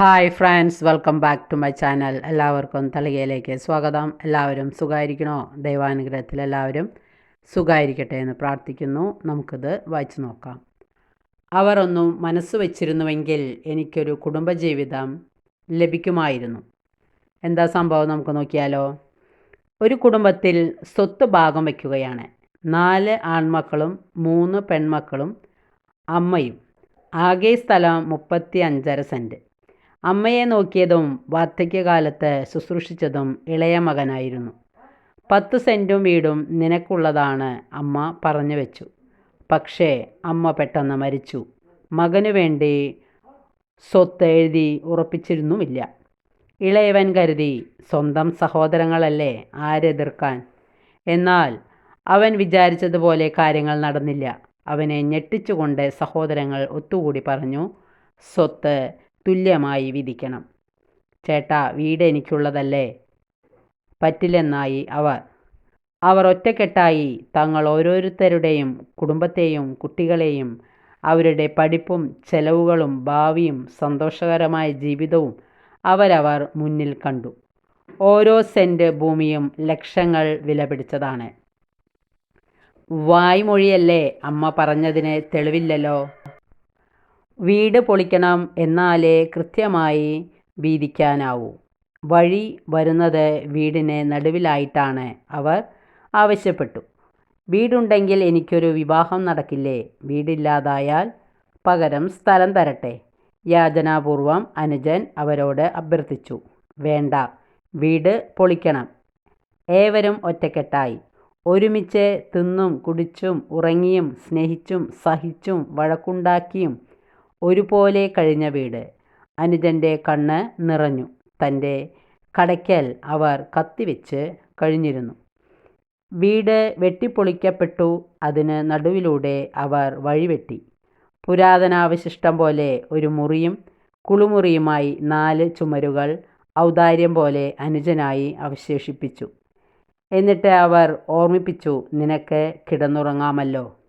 Hi friends welcome back to my channel എല്ലാവർക്കും തളികയിലേക്ക് സ്വാഗതം. എല്ലാവരും സുഖമായിരിക്കണോ ദൈവാനുഗ്രഹത്തിൽ എല്ലാവരും സുഖമായിരിക്കട്ടെ എന്ന് പ്രാർത്ഥിക്കുന്നു. നമുക്കിത് വായിച്ചു നോക്കാം. അവർ ഒന്നും മനസ്സ് വച്ചിരുന്നുവെങ്കിൽ എനിക്കൊരു കുടുംബജീവിതം ലഭിക്കുമായിരുന്നു. എന്താ സംഭവം നമുക്ക് നോക്കിയാലോ? ഒരു കുടുംബത്തിൽ സ്വത്ത് ഭാഗം വയ്ക്കുകയാണ് നാല് ആൺമക്കളും മൂന്ന് പെൺമക്കളും അമ്മയും. ആകെ സ്ഥലം മുപ്പത്തി അഞ്ചര സെന്റ് അമ്മയെ നോക്കിയതും വാർദ്ധക്യകാലത്ത് ശുശ്രൂഷിച്ചതും ഇളയ മകനായിരുന്നു. പത്ത് സെന്റും വീടും നിനക്കുള്ളതാണ് അമ്മ പറഞ്ഞു വെച്ചു. പക്ഷേ അമ്മ പെട്ടെന്ന് മരിച്ചു. മകനു വേണ്ടി സ്വത്ത് എഴുതി ഉറപ്പിച്ചിരുന്നുമില്ല. ഇളയവൻ കരുതി സ്വന്തം സഹോദരങ്ങളല്ലേ ആരെതിർക്കാൻ എന്നാൽ അവൻ വിചാരിച്ചതുപോലെ കാര്യങ്ങൾ നടന്നില്ല. അവനെ ഞെട്ടിച്ചുകൊണ്ട് സഹോദരങ്ങൾ ഒത്തുകൂടി പറഞ്ഞു സ്വത്ത് തുല്യമായി വിധിക്കണം. ചേട്ടാ വീട് എനിക്കുള്ളതല്ലേ? പറ്റില്ലെന്നായി അവർ. അവർ ഒറ്റക്കെട്ടായി തങ്ങൾ ഓരോരുത്തരുടെയും കുടുംബത്തെയും കുട്ടികളെയും അവരുടെ പഠിപ്പും ചെലവുകളും ഭാവിയും സന്തോഷകരമായ ജീവിതവും അവരവർ മുന്നിൽ കണ്ടു. ഓരോ സെന്റ് ഭൂമിയും ലക്ഷങ്ങൾ വിലപിടിച്ചതാണ്. വായ്മൊഴിയല്ലേ അമ്മ പറഞ്ഞതിന് തെളിവില്ലല്ലോ? വീട് പൊളിക്കണം എന്നാലേ കൃത്യമായി വീതിക്കാനാവൂ. വഴി വരുന്നത് വീടിന് നടുവിലായിട്ടാണ് അവർ ആവശ്യപ്പെട്ടു. വീടുണ്ടെങ്കിൽ എനിക്കൊരു വിവാഹം നടക്കില്ലേ? വീടില്ലാതായാൽ പകരം സ്ഥലം തരട്ടെ? യാചനാപൂർവം അനുജൻ അവരോട് അഭ്യർത്ഥിച്ചു. വേണ്ട വീട് പൊളിക്കണം. ഏവരും ഒറ്റക്കെട്ടായി. ഒരുമിച്ച് തിന്നും കുടിച്ചും ഉറങ്ങിയും സ്നേഹിച്ചും സഹിച്ചും വഴക്കുണ്ടാക്കിയും ഒരുപോലെ കഴിഞ്ഞ വീട്. അനുജന്റെ കണ്ണ് നിറഞ്ഞു. തന്റെ കടയ്ക്കൽ അവർ കത്തിവെച്ച് കഴിഞ്ഞിരുന്നു. വീട് വെട്ടിപ്പൊളിക്കപ്പെട്ടു. അതിന് നടുവിലൂടെ അവർ വഴിവെട്ടി. പുരാതനാവശിഷ്ടം പോലെ ഒരു മുറിയും കുളിമുറിയുമായി നാല് ചുമരുകൾ ഔദാര്യം പോലെ അനുജനായി അവശേഷിപ്പിച്ചു. എന്നിട്ട് അവർ ഓർമ്മിപ്പിച്ചു നിനക്ക് കിടന്നുറങ്ങാമല്ലോ.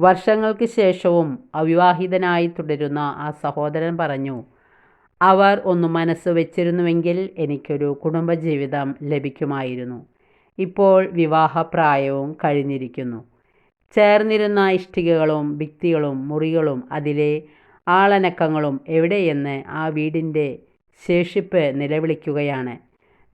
വർഷങ്ങൾക്ക് ശേഷവും അവിവാഹിതനായി തുടരുന്ന ആ സഹോദരൻ പറഞ്ഞു അവർ ഒന്ന് മനസ്സ് വെച്ചിരുന്നുവെങ്കിൽ എനിക്കൊരു കുടുംബജീവിതം ലഭിക്കുമായിരുന്നു. ഇപ്പോൾ വിവാഹപ്രായവും കഴിഞ്ഞിരിക്കുന്നു. ചേർന്നിരുന്ന ഇഷ്ടികകളും ഭിത്തികളും മുറികളും അതിലെ ആളനക്കങ്ങളും എവിടെയെന്ന് ആ വീടിന്റെ ശേഷിപ്പ് നിലവിളിക്കുകയാണ്.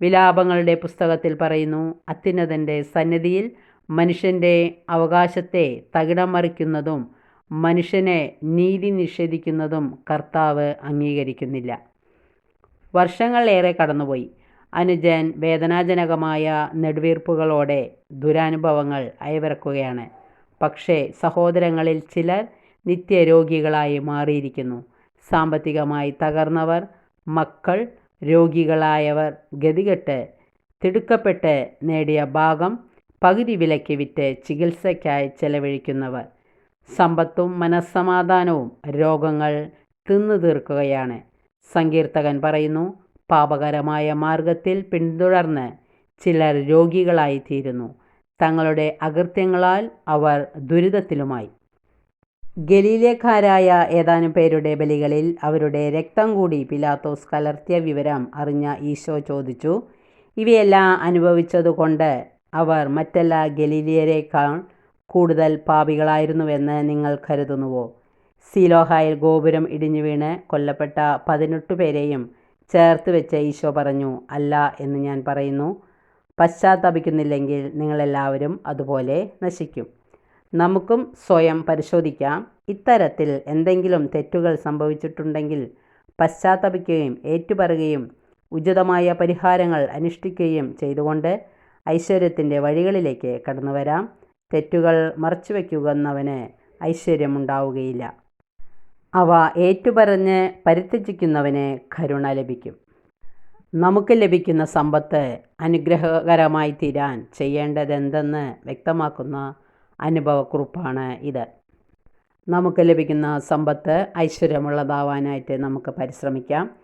വിലാപങ്ങളുടെ പുസ്തകത്തിൽ പറയുന്നു അത്യുന്നതന്റെ സന്നിധിയിൽ മനുഷ്യന്റെ അവകാശത്തെ തകിടം മറിക്കുന്നതും മനുഷ്യനെ നീതി നിഷേധിക്കുന്നതും കർത്താവ് അംഗീകരിക്കുന്നില്ല. വർഷങ്ങളേറെ കടന്നുപോയി. അനുജൻ വേദനാജനകമായ നെടുവീർപ്പുകളോടെ ദുരാനുഭവങ്ങൾ അയവിറക്കുകയാണ്. പക്ഷേ സഹോദരങ്ങളിൽ ചിലർ നിത്യരോഗികളായി മാറിയിരിക്കുന്നു. സാമ്പത്തികമായി തകർന്നവർ മക്കൾ രോഗികളായവർ ഗതികെട്ട് തിടുക്കപ്പെട്ട് നേടിയ ഭാഗം പകുതി വിലയ്ക്ക് വിറ്റ് ചികിത്സയ്ക്കായി ചെലവഴിക്കുന്നവർ. സമ്പത്തും മനസ്സമാധാനവും രോഗങ്ങൾ തിന്നു തീർക്കുകയാണ്. സങ്കീർത്തകൻ പറയുന്നു പാപകരമായ മാർഗത്തിൽ പിന്തുടർന്ന് ചിലർ രോഗികളായിത്തീരുന്നു. തങ്ങളുടെ അകൃത്യങ്ങളാൽ അവർ ദുരിതത്തിലുമായി. ഗലീലേക്കാരായ ഏതാനും പേരുടെ ബലികളിൽ അവരുടെ രക്തം കൂടി പിലാത്തോസ് കലർത്തിയ വിവരം അറിഞ്ഞ ഈശോ ചോദിച്ചു ഇവയെല്ലാം അനുഭവിച്ചതുകൊണ്ട് അവർ മറ്റെല്ലാ ഗലീലിയരേക്കാൾ കൂടുതൽ പാപികളായിരുന്നുവെന്ന് നിങ്ങൾ കരുതുന്നുവോ? സീലോഹായിൽ ഗോപുരം ഇടിഞ്ഞു വീണ് കൊല്ലപ്പെട്ട പതിനെട്ട് പേരെയും ചേർത്ത് വെച്ച് ഈശോ പറഞ്ഞു അല്ല എന്ന് ഞാൻ പറയുന്നു. പശ്ചാത്തപിക്കുന്നില്ലെങ്കിൽ നിങ്ങളെല്ലാവരും അതുപോലെ നശിക്കും. നമുക്കും സ്വയം പരിശോധിക്കാം. ഇത്തരത്തിൽ എന്തെങ്കിലും തെറ്റുകൾ സംഭവിച്ചിട്ടുണ്ടെങ്കിൽ പശ്ചാത്തപിക്കുകയും ഏറ്റുപറയുകയും ഉചിതമായ പരിഹാരങ്ങൾ അനുഷ്ഠിക്കുകയും ചെയ്തുകൊണ്ട് ഐശ്വര്യത്തിന്റെ വഴികളിലേക്ക് കടന്നു വരാം. തെറ്റുകൾ മറച്ചുവെക്കുന്നവന് ഐശ്വര്യമുണ്ടാവുകയില്ല. അവ ഏറ്റുപറഞ്ഞ് പരിത്യജിക്കുന്നവന് കരുണ ലഭിക്കും. നമുക്ക് ലഭിക്കുന്ന സമ്പത്ത് അനുഗ്രഹകരമായി തീരാൻ ചെയ്യേണ്ടതെന്തെന്ന് വ്യക്തമാക്കുന്ന അനുഭവക്കുറിപ്പാണ് ഇത്. നമുക്ക് ലഭിക്കുന്ന സമ്പത്ത് ഐശ്വര്യമുള്ളതാവാനായിട്ട് നമുക്ക് പരിശ്രമിക്കാം.